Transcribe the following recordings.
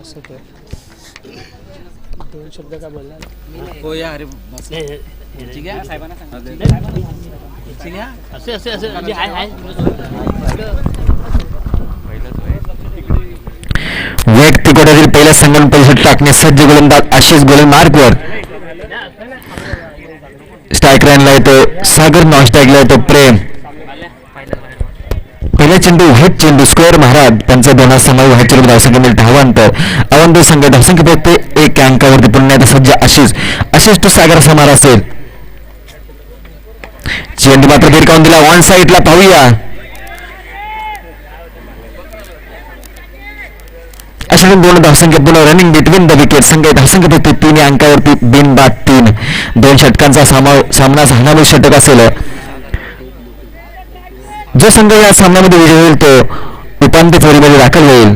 असं ते. दोन शब्द का बोलणार? हो या अरे बस. ठीक आहे ठीक आहे. असे असे असे. म्हणजे हाय हाय पहिल्या संघाने परिषद टाकणे सज्ज गोलंदाज आशिष गोलंद मार्कवर स्ट्राईक लाईनला येतो सागर नॉन स्ट्राईकला येतो प्रेम. पहिला चेंडू व्हाईट चेंडू स्क्वेअर महाराज त्यांचा दोन समाज व्हाईट चेंडू धावसंख्या मिळत. धावांतर अवंत संघ धावसंख्या फक्त एक अंकावरती पुण्यात सज्ज आशिष. आशिष तो सागर समार असेल. चेंडू मात्र गिरकावून दिला. वन साईडला पाहूया. अशा दोन धावसंख्या पुन्हा रनिंग बिटवीन द विकेट संघ धावसंख्या फक्त तीन अंकावरती बिनबाद तीन. दोन षटकांचा सामना झाला षटक असेल. जो संघ या सामन्यामध्ये विजय होईल तो उपांत्य फेरीमध्ये दाखल होईल.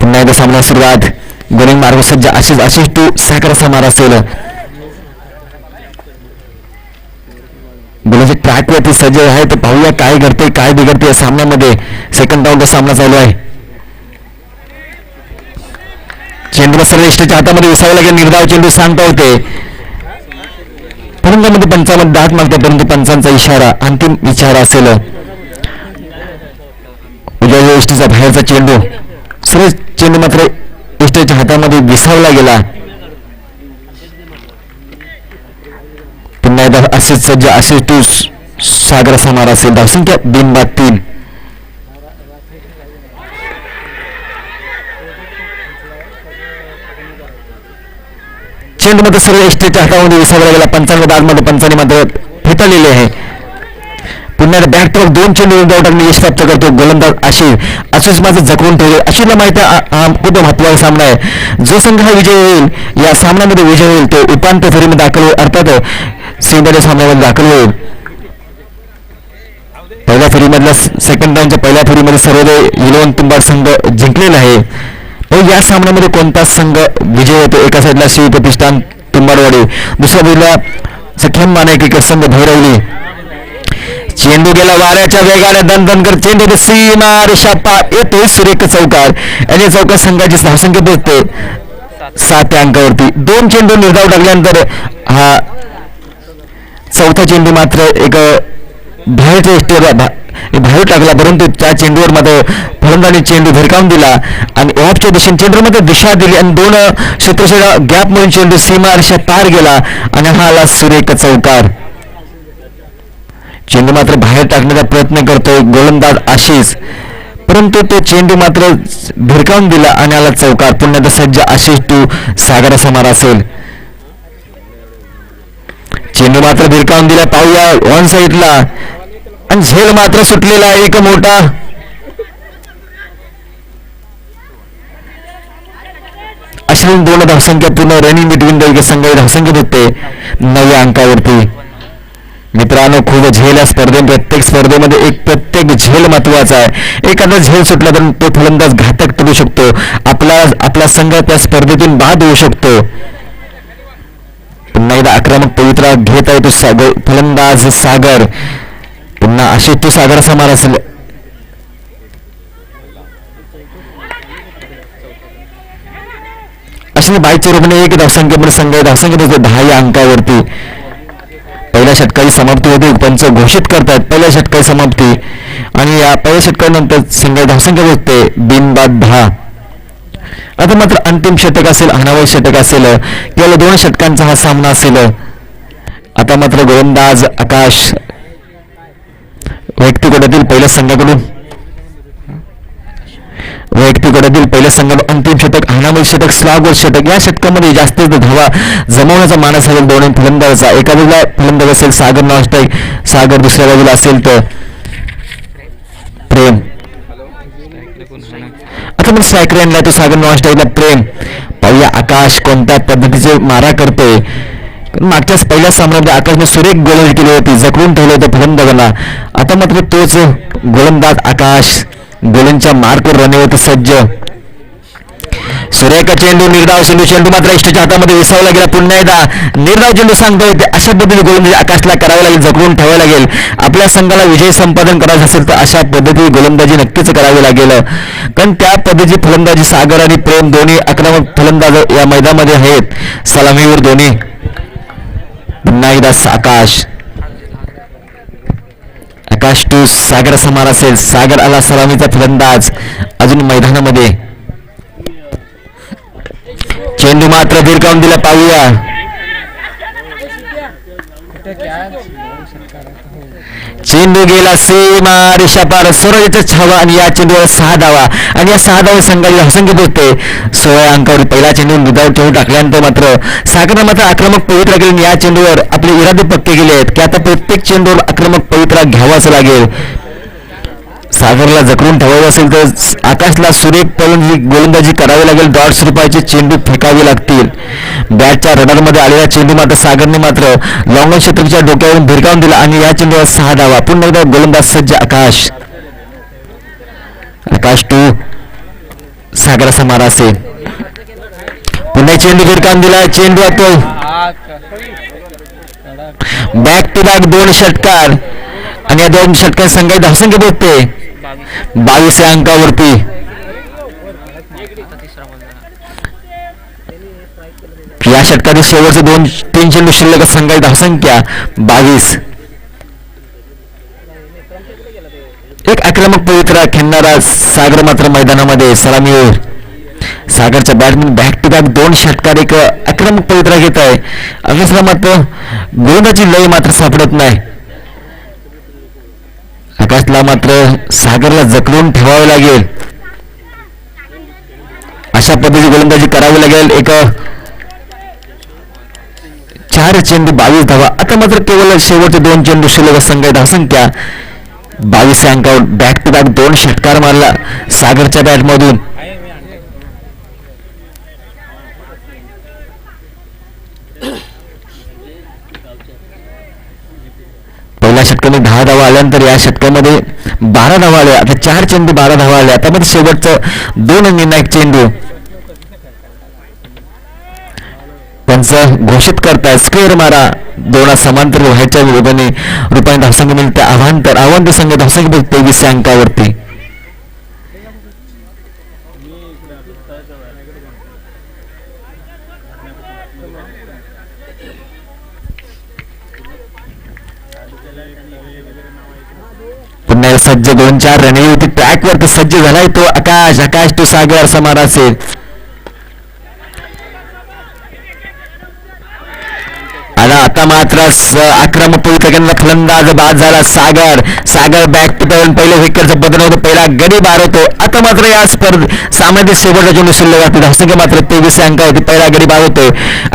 पुन्हा एकदा सामना सुरुवात. गोलिंग मार्ग सज्ज आशिष आशिष टू साखर समार असेल. गोलाचे ट्रॅकवरती सज्ज आहे तर पाहूया काय घडते काय बिघडते या सामन्यामध्ये. सेकंड राऊंडचा सामना चालू आहे. चेंडू सर्व इष्टाच्या हातामध्ये विसावं लागेल निर्धाव चेंडू सांगता होते अनंतामध्ये पंचावन्न दात मागते परंतु पंचांचा इशारा अंतिम विचार असेल. उजव्या इष्टीचा बाहेरचा चेंडू. सर्व चेंडू मात्र इष्टाच्या हातामध्ये विसावला गेला. पुन्हा एकदा असेच सज्ज असेच टू सागर समार असेल. धावसंख्या बिनबाद तीन चेंडू मात्र सर्व एसटीच्या हातामध्ये विसावला गेला पंचांग दादमध्ये पंचाने मात्र फेटाळलेले आहे. पुन्हा बॅट टॉक दोन चेंडू विंडो टाकणे यश प्राप्त करतो. गोलंदाज आशिर आशिष माझं जखवून ठेवले. आशिषला माहिती हा खूप महत्त्वाचा सामना आहे. जो संघ हा विजय होईल या सामन्यामध्ये विजय होईल तो उपांत्य फेरीमध्ये दाखल होईल. अर्थात सेंद्रिय सामन्यामध्ये दाखल होईल. पहिल्या फेरीमधल्या सेकंड राऊंडच्या पहिल्या फेरीमध्ये सर्वोदय इलेव्हन तुंबाड संघ जिंकलेला आहे. या सामन्यामध्ये कोणता संघ विजय होतो? एका साईडला शिव प्रतिष्ठान तुंबाडवाडी दुसऱ्या बाजूला सख्यम माने क्रिकेट संघ भैरवली. चेंडू गेला वाऱ्याच्या वेगाने दन दन कर चेंडू ते सीमा रेषा पार येते सुरेख चौकार. आणि चौकार संघाची धावसंख्या पोहोचते सात या अंकावरती. दोन चेंडू निर्धाव टाकल्यानंतर हा चौथा चेंडू मात्र एक बाहेरच्या बाहेर टाकला परंतु त्या चेंडूवर मात्र फलंदाने चेंडू भिरकावून दिला. आणि ऑफच्या दिशेने चेंडूमध्ये दिशा दिली आणि दोन क्षेत्रशेला गॅप म्हणून चेंडू सीमा रेषा पार गेला आणि हा आला सुरेख चौकार. चेंडू मात्र बाहेर टाकण्याचा प्रयत्न करतोय गोलंदाज आशिष. परंतु तो चेंडू मात्र भिरकावून दिला आणि आला चौकार. पुन्हा सज्ज आशिष टू सागर समार असेल. चेंडू मात्र भिरकावून दिला पाहूया वन साईडला आणि झेल मात्र सुटलेला एक मोठा. अशा दोन धावसंख्या पूर्ण रनिंग बिटवीन द संघ धावसंख्या भेटते. नव्या अंकावरती. मित्रांनो खूप झेल या स्पर्धे प्रत्येक स्पर्धेमध्ये एक प्रत्येक झेल महत्त्वाचा आहे. एखादा झेल सुटला तर तो फलंदाज घातक ठरू शकतो. आपला आपला संघ त्या स्पर्धेतून बाद होऊ शकतो. पुन्हा एकदा आक्रमक पवित्रा घेत आहे तो सागर फलंदाज सागर. पुन्हा अशी तो सागर समार असेल असे बाईकच्या रूपाने एक धावसंख्येमध्ये संघ धावसंख्येमध्ये दहा या अंकावरती पहिल्या षटकाची समाप्ती होते पंच घोषित करतात पहिल्या षटकाची समाप्ती. आणि या पहिल्या षटकानंतर संघ धावसंख्या बसते बिनबाद दहा. आता मात्र अंतिम षटक असेल अनावय षटक असेल केवळ दोन षटकांचा हा सामना असेल. आता मात्र गोलंदाज आकाश वैयक्तिक गटातील पहिल्या संघाकडून. वैयक्तिक गटातील पहिल्या संघात अंतिम षटक हाणामय षटक स्लागोर षटक या षटकामध्ये जास्तीत धावा जमवण्याचा मानस असेल दोन फलंदाजाचा. एका बाजूला फलंदाज असेल सागर नॉस्टाईक सागर दुसऱ्या बाजूला असेल तर प्रेम. आता मग स्ट्रायकर तो सागर नॉस्टाईकला प्रेम. पाहूया आकाश कोणत्या पद्धतीचे मारा करतोय. मागच्याच पहिल्या सामन्यामध्ये आकाशने सुरेख गोलंदाजी केली होती. जखडून ठेवलं होतं फलंदाजांना. आता मात्र तोच गोलंदाज आकाश गोलंदच्या मार्कवर रनेवरती सज्ज. सुरेखा चेंडू निर्धाव चेंडू चेंडू मात्र इष्टच्या हातामध्ये विसावला गेला. पुन्हा एकदा निर्धाव चेंडू सांगता येते अशा पद्धतीने गोलंदाजी म्हणजे आकाशला करावं लागेल जखडून ठेवावं लागेल. आपल्या संघाला विजय संपादन करायचं असेल तर अशा पद्धतीने गोलंदाजी नक्कीच करावी लागेल. कारण त्या पद्धतीची फलंदाजी सागर आणि प्रेम दोन्ही आक्रमक फलंदाज या मैदानामध्ये आहेत. सलामीवर दोन्ही पुन्हा एकदा आकाश. आकाश टू सागर समार असेल. सागर आला सलामीचा फलंदाज अजून मैदानामध्ये. चेंडू मात्र भिरकावून दिला पाहूया चेंडू गेला सीमा रेषा पार स्वराज्याचा छावा आणि या चेंडूवर सहा धावा. आणि या सहा धावा संघाला असंख्य पोहोचते सोळा अंकावर पहिला चेंडू दुधावर ठेवून टाकल्यानंतर मात्र सागरनं मात्र आक्रमक पवित्रा केली आणि या चेंडूवर आपले इरादे पक्के केले आहेत. की आता प्रत्येक चेंडूवर आक्रमक पवित्रा घ्यावाच लागेल. सागरला जखडून ठेवायचं असेल तर आकाशला सुरेख फलंदाजी गोलंदाजी करावी लागेल. डॉट स्वरूपाचे चेंडू फेकावे लागतील. बॅटच्या रडारमध्ये आलेला चेंडू मात्र सागरने मात्र लॉंग क्षेत्रच्या डोक्यावरून भिरकावून दिला आणि या चेंडूवर सहा धावा. पुन्हा एकदा गोलंदाज सज्ज आकाश. आकाश टू सागर समार असेल. पुन्हा चेंडू भिरकावून दिला. चेंडू तो बॅक टू बॅक दोन षटकार. आणि या दोन षटकार संघाची धावसंख्या बघते. बावीस या अंकावरती. या षटकातील शेवटचे दोन तीन चेंडू शिल्लक संघाची धावसंख्या बावीस. एक आक्रमक पवित्रा खेळणारा सागर मात्र मैदानामध्ये सलामीवर. सागरच्या बॅटमॅन बॅक टू बॅक दोन षटकार एक आक्रमक पवित्रा घेत आहे. अगेसला मात्र गोंदाची लय मात्र सापडत नाही. आकाशला मात्र सागरला जखडून ठेवावे लागेल. अशा पद्धतीची गोलंदाजी करावी लागेल. एक चार चेंडू बावीस धावा. आता मात्र केवळ शेवटचे दोन चेंडू शिल्लक संघ असंख्या. बावीस अंकावर बॅक टू बॅक दोन षटकार मारला. सागरच्या बॅटमधून या षटकामध्ये दहा धावा आल्यानंतर या षटकामध्ये बारा धावा आल्या आता चार चेंडू बारा धावा आल्या. त्यामध्ये शेवटचं दोन निर्णायक चेंडू. त्यांचं घोषित करताय स्क्वेअर मारा. दोन समांतर व्हायच्या विरोधाने रुपयाने धावसंख्या मिळते आव्हान तर आव्हान संघ धावसंख्या तेवीस या अंकावरती पुन्हा सज्ज दोन चार रने होती ट्रॅक सज्ज झालाय तो आकाश आकाश तो सागर समार असेल आता मात्र स- आक्रमक पवित्रकांना फलंदाज बाद झाला सागर सागर बॅक टू पहिले विकेटचं बदल होतं. पहिला गडी बार होतो. आता मात्र या स्पर्धे सामन्यातील शेवटचा चेंडू शिल्लक होती धावसंख्या मात्र तेवीस अंक होती पहिला गडी बाद होतो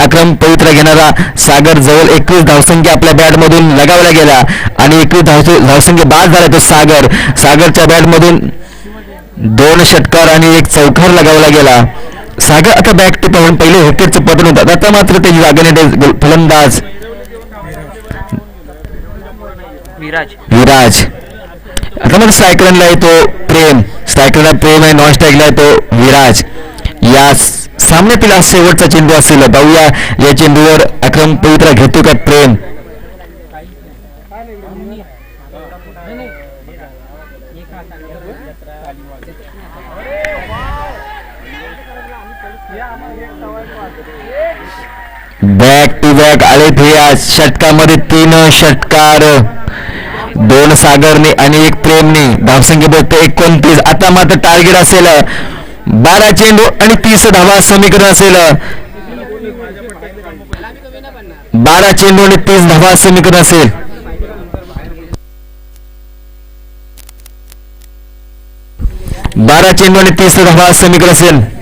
आक्रमक पवित्र घेणारा सागर जवळ एकवीस धावसंख्या आपल्या बॅटमधून लगावला गेला. आणि एकवीस धाव धावसंख्या बाद झाला तो सागर. सागरच्या बॅटमधून दोन षटकार आणि एक चौकार लगावला गेला. सागर आता बॅक टू पहिले विकेटचं पतन होतं. आता मात्र त्याची जागा फलंदाज विराज. विराज. आता मग स्ट्रायकरला येतो प्रेम. स्ट्रायकरला प्रेम आहे नॉन स्ट्रायकला येतो विराज. या सामन्यातील हा शेवटचा चेंडू असेल. पाहूया या चेंडूवर अक्रम पवित्रा घेतो का प्रेम? बॅक टू बॅक आले थे आज षटकामध्ये तीन षटकार. दोन सागरने आणि एक प्रेमने. धावसंख्या बघते एकोणतीस. आता मात्र टार्गेट असेल. बारा चेंडू आणि तीस धावा समीकरण असेल. बारा चेंडू आणि तीस धावा समीकरण असेल. बारा चेंडू आणि तीस धावा समीकरण असेल.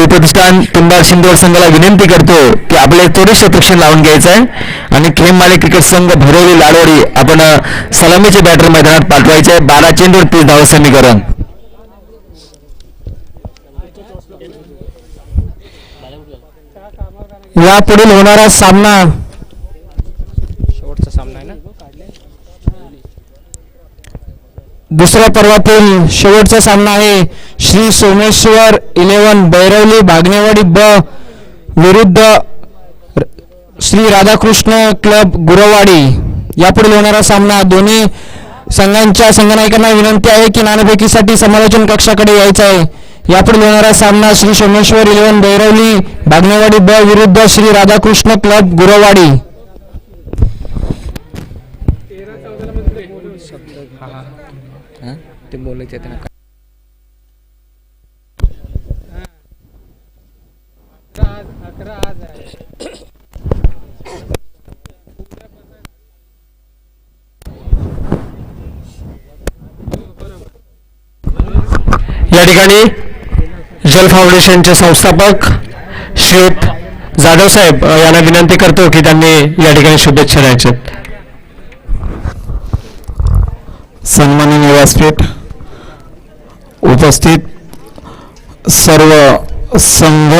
शिवप्रतिष्ठान तुंबार शिंदोर संघाला विनंती करतो की आपले त्वरित शतक्षण लावून घ्यायचं आहे. आणि खेममाले क्रिकेट संघ भरवली लाडोडी आपण सलामीचे बॅटर मैदानात पाठवायचे आहे. बारा चेंडूर तीस धाव समीकरण. यापुढील होणारा सामना शेवटचा सामना आहे ना दुसऱ्या पर्वातील शेवटचा सामना आहे श्री सोमेश्वर इलेव्हन बैरवली भागनेवाडी ब विरुद्ध श्री राधाकृष्ण क्लब गुरवाडी. यापुढील होणारा सामना दोन्ही संघांच्या संघनायकांना विनंती आहे की नाणेफेकीसाठी समालोचन कक्षाकडे यायचं आहे. यापुढील होणारा सामना श्री सोमेश्वर इलेव्हन बैरवली बागनेवाडी ब विरुद्ध श्री राधाकृष्ण क्लब गुरवाडी. ते बोलायचे त्यांना या ठिकाणी जल फाउंडेशनचे संस्थापक श्रीयुत जाधव साहेब यांना विनंती करतो की त्यांनी या ठिकाणी शुभेच्छा द्यायच्या सन्माननीय व्यासपीठ उपस्थित सर्व संघ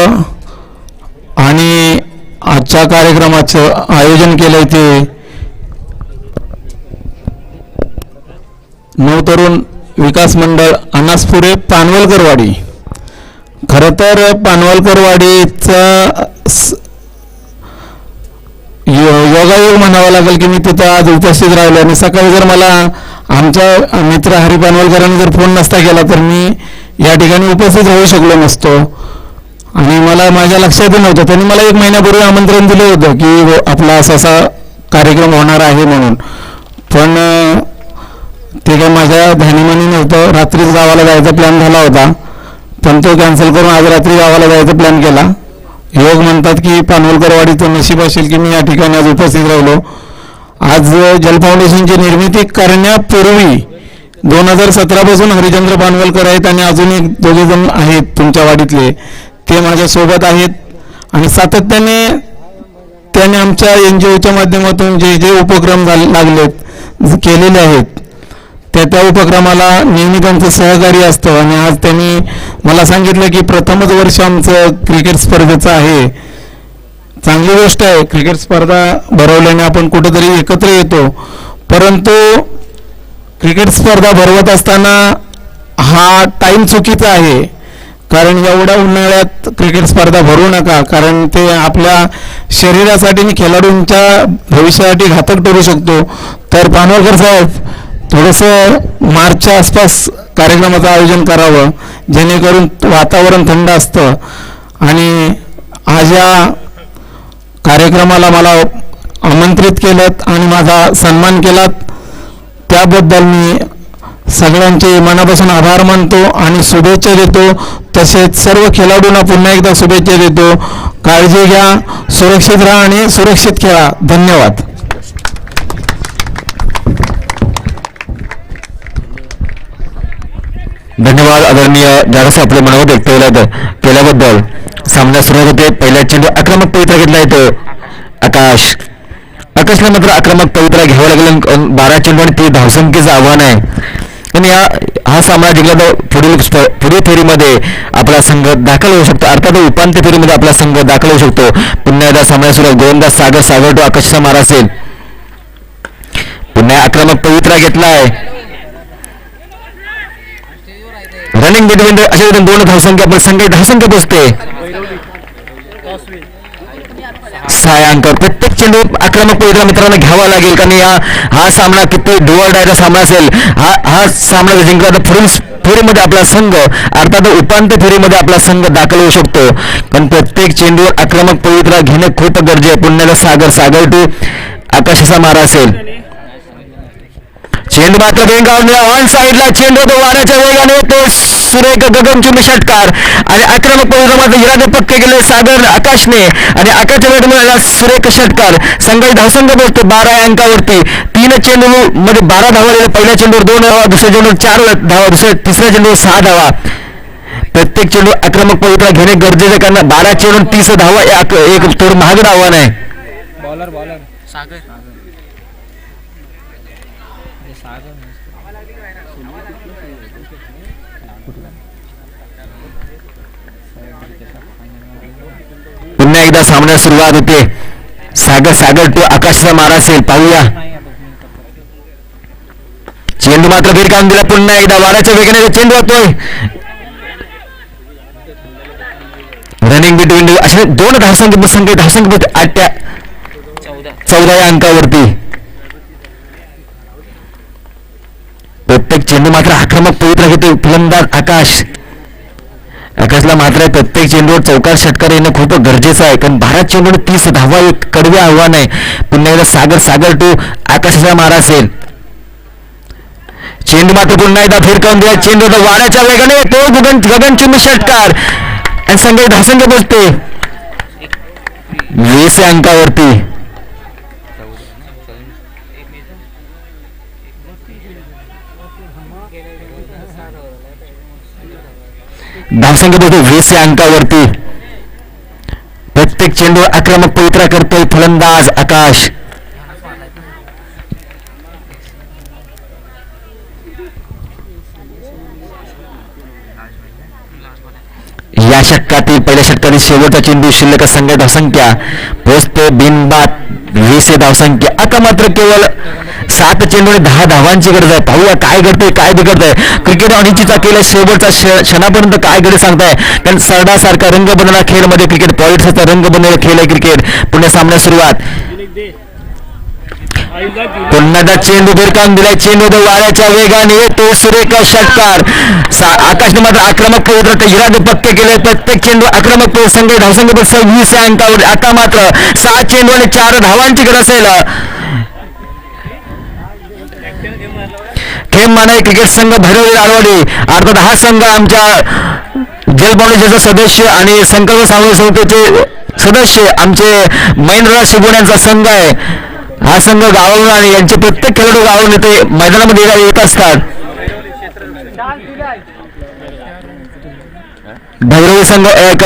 आणि आजच्या कार्यक्रमाचं आयोजन केलंय ते नवतरुण विकास मंडळ अनासपुरे पानवलकरवाडी. खरं तर पानवलकरवाडीचा स- योगायोग म्हणावा लागेल की मी तिथं आज उपस्थित राहिलो आणि सकाळी जर मला आमच्या मित्र हरी पानवलकरांनी जर फोन नसता केला तर मी या ठिकाणी उपस्थित राहू शकलो नसतो. आणि मला माझ्या लक्षातही नव्हतं. त्यांनी मला एक महिन्यापूर्वी आमंत्रण दिलं होतं की हो, आपला असा असा कार्यक्रम होणार आहे म्हणून. पण ते काय माझ्या ध्यानीमानी नव्हतं. रात्रीच गावाला जायचा प्लॅन झाला होता. पण तो कॅन्सल करून आज रात्री गावाला जायचा प्लॅन केला. योग म्हणतात की पानवलकरवाडीचं नशीब असेल की मी या ठिकाणी आज उपस्थित राहिलो. आज जल फाउंडेशनची निर्मिती करण्यापूर्वी दोन हजार सतरापासून हरिचंद्र पानवलकर आहेत आणि अजून एक दोघे जण आहेत तुमच्या वाडीतले. ते माझ्यासोबत आहेत आणि सातत्याने त्याने आमच्या एन जी ओच्या माध्यमातून जे जे उपक्रम लागलेत केलेले आहेत. त्या त्या उपक्रमाला नेहमी त्यांचं सहकार्य असतं. आणि आज त्यांनी मला सांगितलं की प्रथमच वर्ष आमचं क्रिकेट स्पर्धेचं आहे. चांगली गोष्ट आहे. क्रिकेट स्पर्धा भरवल्याने आपण कुठेतरी एकत्र येतो. परंतु क्रिकेट स्पर्धा भरवत असताना हा टाईम चुकीचा आहे. कारण एवढ्या उन्हाळ्यात क्रिकेट स्पर्धा भरू नका. कारण ते आपल्या शरीरासाठी आणि खेळाडूंच्या भविष्यासाठी घातक ठरू शकतो. तर पानवरकर साहेब थोडंसं मार्चच्या आसपास कार्यक्रमाचं आयोजन करावं जेणेकरून वातावरण थंड असतं. आणि आज या कार्यक्रमाला मला आमंत्रित केलं आणि माझा सन्मान केलात. त्याबद्दल मी सगळ्यांचे मनापासून आभार मानतो आणि शुभेच्छा देतो. तसेच सर्व खेळाडूंना पुन्हा एकदा शुभेच्छा देतो. काळजी घ्या सुरक्षित राहा आणि सुरक्षित खेळा. धन्यवाद. धन्यवाद आदरणीय जारस आपले मनावर व्यक्त केल्या केल्याबद्दल सामना सुरू होते पहिल्या चेंडू आक्रमक पवित्रा घेतला येतो आकाश. आकाशला मात्र आक्रमक पवित्रा घ्यावा लागेल बारा चेंडू आणि ते धावसंख्येचं आव्हान आहे. पण या हा सामना जिंकला तर पुढील पुढील फेरीमध्ये आपला संघ दाखल होऊ शकतो. अर्थात उपांत्य फेरीमध्ये आपला संघ दाखल होऊ शकतो. पुन्हा एकदा सामना सुरू गोलंदाज सागर सागर टू आकाशचा मार असेल. पुन्हा आक्रमक पवित्रा घेतला आहे रनिंग बिटवीन अशा तऱ्हे दोन धावसंख्या पण संघ धावसंख्या पोचते सहा अंक प्रत्येक चेंडू आक्रमक पवित्रा मित्रांनो घ्यावा लागेल कारण या हा सामना किती डुअर डायचा सामना असेल हा हा सामना जिंकला तर पुढील फेरीमध्ये आपला संघ अर्थात उपांत्य फेरीमध्ये आपला संघ दाखल होऊ शकतो कारण प्रत्येक चेंडूवर आक्रमक पवित्रा घेणे खूप गरजे आहे पुण्याला सागर सागर टू आकाशाचा मारा असेल चेंडू मात्र बेंगावने ऑन साईडला चेंडू तो वाऱ्याच्या वेगाने येतोस सुरेख गगनचुंबी षटकार आणि आक्रमक परिणामाचे इरादे पक्के केले सागर आकाशने आणि आकाशच्या वेळ मिळाला सुरेख षटकार. संघ धावसंघ बसतो बारा अंकावरती. तीन चेंडू मध्ये बारा धावा दिले पहिल्या चेंडूवर दोन धावा दुसऱ्या चेंडूवर चार धावा दुसऱ्या तिसऱ्या चेंडूवर सहा धावा. प्रत्येक चेंडू आक्रमक पवित्रा घेणे गरजेचे कारण बारा चेंडू तीस धावा एक थोडं महागड आव्हान आहे. Bowler bowler. सागर. पुन्हा एकदा सामन्यास सुरुवात होते. सागर सागर टू आकाशचा मारा असेल. पाहूया. चेंडू मात्र वीरकाम दिला. पुन्हा एकदा वाऱ्याच्या वेगाने चेंडू होतोय रनिंग बिटवीन असे दोन धावसंख्य संख्या धावसंख्य आठ्या चौदा चौदा या अंकावरती. प्रत्येक चेंडू मात्र आक्रमक पवित्र घेतो फलंदाज आकाश. आकाशला मात्र प्रत्येक चेंडूवर चौकार षटकार येणं खूप गरजेचं आहे. कारण भारत चेंडूवर तीस धावा एक कडवे आव्हान आहे. पुन्हा एकदा सागर सागर टू आकाशाचा मारा असेल. चेंडू मात्र पुन्हा एकदा फिरकावून दिला चेंडू आता वाऱ्याच्या वेगाने तो गगन गगन गगनचुंबी षटकार. आणि संघ धावसंख्य बसते वीस अंकावरती. धावसंख्या बघतो वीस या अंकावरती. प्रत्येक चेंडू आक्रमक पवित्रा करतोय. फलंदाज आकाश. या षटकातील पहिल्या षटकातील शेवटचा चेंडू शिल्लक संघ धावसंख्या पोचते बिनबाद. वीस धावसंख्या. आता मात्र केवळ सात चेंडूने दहा धावांची गरज आहे. पाहूया काय घडतंय काय बिघडतंय. क्रिकेट अनिश्चितचा केला शेवटचा क्षण- क्षणापर्यंत काय घडे सांगताय? कारण सरडासारखा रंग बनवला खेळमध्ये क्रिकेट पॉलिटिक्सचा रंग बनलेला खेळ आहे क्रिकेट. पुन्हा सामन्या सुरुवात. पुन्हा चेंडू भिरकावून दिलाय. चेंडू वाऱ्याच्या वेगाने येतो. सुरेखा षटकार. सा- आकाशने मात्र आक्रमक पवित्र इरादे पक्के केले. प्रत्येक चेंडू आक्रमक संघ धावसंघ पण सव्वीस या अंकावर आता मात्र सहा चेंडू आणि चार धावांची गरज असेल खेम मानाई क्रिकेट संघ भैरवी आळवाडी अर्थात हा संघ आमच्या जल फाउंडेशनचा सदस्य आणि संकल्प सामूहिक संस्थेचे सदस्य आमचे महेंद्रराज शिबोड यांचा संघ आहे. हा संघ गावावरून आणि यांचे प्रत्येक खेळाडू गावावरून येते मैदानामध्ये येत- येत असतात भैरवी संघ एक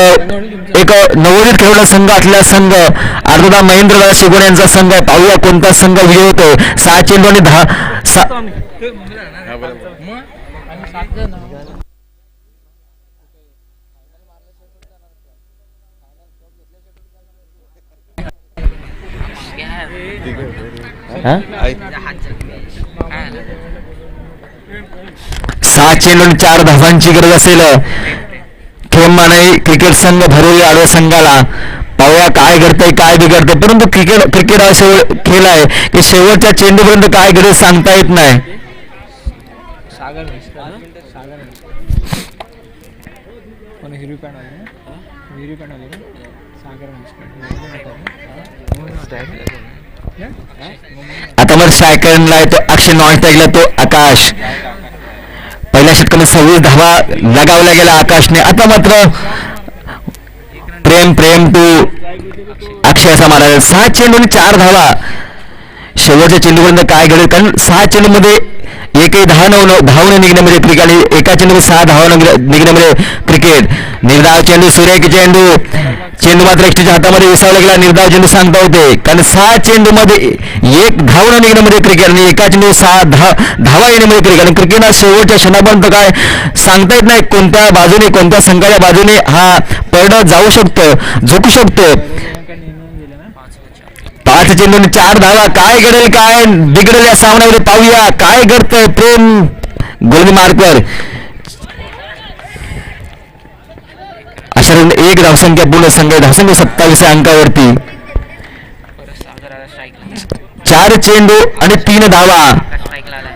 एक नवोदित खेळाडू संघ असलेला संघ अर्थात महेंद्रराज शिगोण यांचा संघ. पाहूया कोणता संघ विजय होतोय. सहा चेंडू आणि दहा सा- हा? सहा चेंडून आणि चार धावांची गरज असेल खेमानाई क्रिकेट संघ भरवली आडव्या संघाला पाहूया काय घडतंय काय बिघडतंय परंतु क्रिकेट क्रिकेट हा शेवट खेळ आहे की शेवटच्या चेंडूपर्यंत काय घडेल सांगता येत नाही सागर हिरवी आता मग सायकलला तो अक्षय नॉन टॅगला तो आकाश. पहिल्या षटकामध्ये सव्वीस धावा लगावला गेला आकाशने. आता मात्र प्रेम प्रेम टू अक्षय असा मारा सहा चेंडू आणि चार धावा. शेवटच्या चेंडूपर्यंत काय घडेल? कारण सहा चेंडूमध्ये एकही दहा नऊ नऊ निघण्यामध्ये क्रिकेट एका चेंडूमध्ये सहा धावा निघ- निघण्यामध्ये क्रिकेट निर्धाव चेंडू सुरेख चेंडू. चेंडू मात्र एक्स्ट्रीच्या हातामध्ये विसावला गेला. निर्धाव चेंडू सांगता होते. कारण सहा चेंडूमध्ये एक धावणं निघण्यामध्ये क्रिकेट आणि एका चेंडू सहा धा धावा येण्यामध्ये क्रिकेट आणि क्रिकेट हा शेवटच्या क्षणापर्यंत काय सांगता येत नाही. कोणत्या बाजूने कोणत्या संघाच्या बाजूने हा पडत जाऊ शकतो झोपू शकतो. पाच चेंडून आणि चार धावा. काय घडेल काय बिघडेल या सामन्यामध्ये पाहूया. काय घडतंय प्रेम? गोलंदी मार्कवर अशा एक धावसंख्या पूर्ण संघ आहे. धावसंख्या सत्तावीस अंकावरती. चार चेंडू आणि तीन धावा आकाश स्ट्राईकला आलाय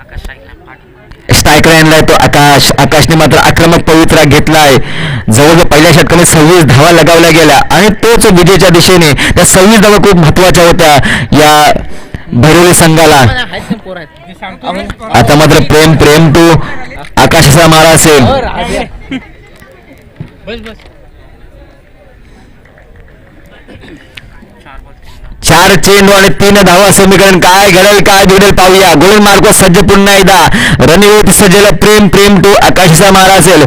आकाश स्ट्राईकला पाठ स्ट्राईक लाईनला तो आकाश आकाशने मात्र आक्रमक पवित्रा घेतलाय. जवळजवळ पहिल्या षटकाने सव्वीस धावा लगावल्या गेल्या. आणि तोच विजेच्या दिशेने त्या सव्वीस धावा खूप महत्त्वाच्या होत्या या भैरवी संघाला. आता मात्र प्रेम प्रेम टू आकाशाचा मारा असेल चार बॉल चार चेंडू आणि तीन धावा समीकरण काय घडेल काय बिघडेल पाहूया. गोल मार्ग सज्ज पुन्हा एकदा. रणनीती सज्जला प्रेम प्रेम टू आकाशचा मारा असेल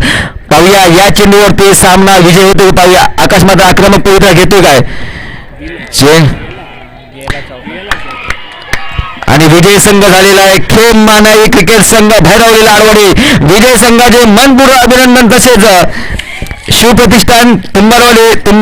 पाहूया या चेंडूवरती सामना विजय होतो पाहूया. आकाश मात्र आक्रमक पवित्रा घेतोय काय? चेंड आणि विजय संघ झालेला आहे. खेम मानाई क्रिकेट संघ भैरवली लाडवडी विजय संघाचे मनपूर्व अभिनंदन तसेच. शिवप्रतिष्ठान तुंबारवाडी तुंबा